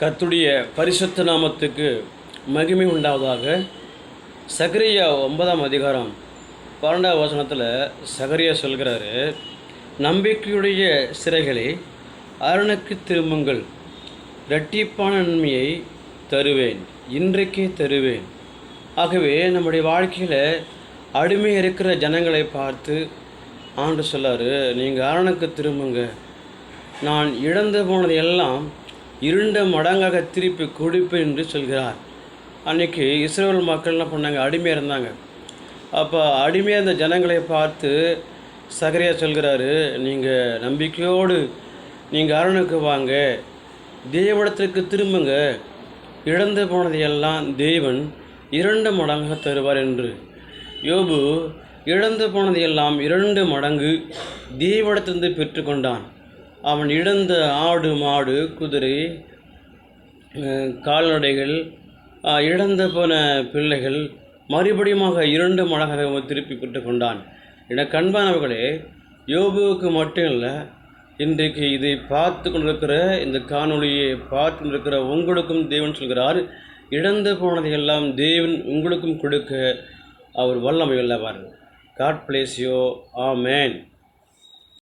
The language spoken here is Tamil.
கத்துடைய பரிசுத்த நாமத்துக்கு மகிமை உண்டாவதாக சகரியா ஒன்பதாம் அதிகாரம் பன்னெண்டாம் வசனத்தில் சகரியா சொல்கிறாரு நம்பிக்கையுடைய சிறைகளே அரணுக்கு திரும்புங்கள் இரட்டிப்பான நன்மையை தருவேன் இன்றைக்கே தருவேன். ஆகவே நம்முடைய வாழ்க்கையில் அடிமை இருக்கிற ஜனங்களை பார்த்து ஆண்டு சொல்லார் நீங்கள் அரணுக்கு திரும்புங்க. நான் இழந்து போனது எல்லாம் இருண்ட மடங்காக திருப்பி கொடுப்பேன் என்று சொல்கிறார். அன்னைக்கு இஸ்ரேல் மக்கள் என்ன பண்ணாங்க? அடிமையாக இருந்தாங்க. அப்போ அடிமையாக இருந்த ஜனங்களை பார்த்து சகரியா சொல்கிறாரு நீங்கள் நம்பிக்கையோடு நீங்கள் அரணுக்கு வாங்க. தேவடத்திற்கு திரும்புங்க. இழந்து போனதையெல்லாம் தேவன் இரண்டு மடங்காக தருவார் என்று. யோபு இழந்து போனதையெல்லாம் இரண்டு மடங்கு தேவடத்திலிருந்து பெற்றுக்கொண்டான். அவன் இழந்த ஆடு மாடு குதிரை கால்நடைகள் இழந்து போன பிள்ளைகள் மறுபடியுமாக இரண்டு மடங்காக அவன் திருப்பி பெற்றுக்கொண்டான் என கண்பானவர்களே யோபுவுக்கு மட்டும் இல்லை இன்றைக்கு இதை பார்த்து கொண்டிருக்கிற இந்த காணொளியை பார்த்து கொண்டிருக்கிற உங்களுக்கும் தேவன் சொல்கிறார் இழந்து போனதையெல்லாம் தேவன் உங்களுக்கும் கொடுக்க அவர் வல்லமை உள்ளவர். காட் பிளேஸ் யோ மேன்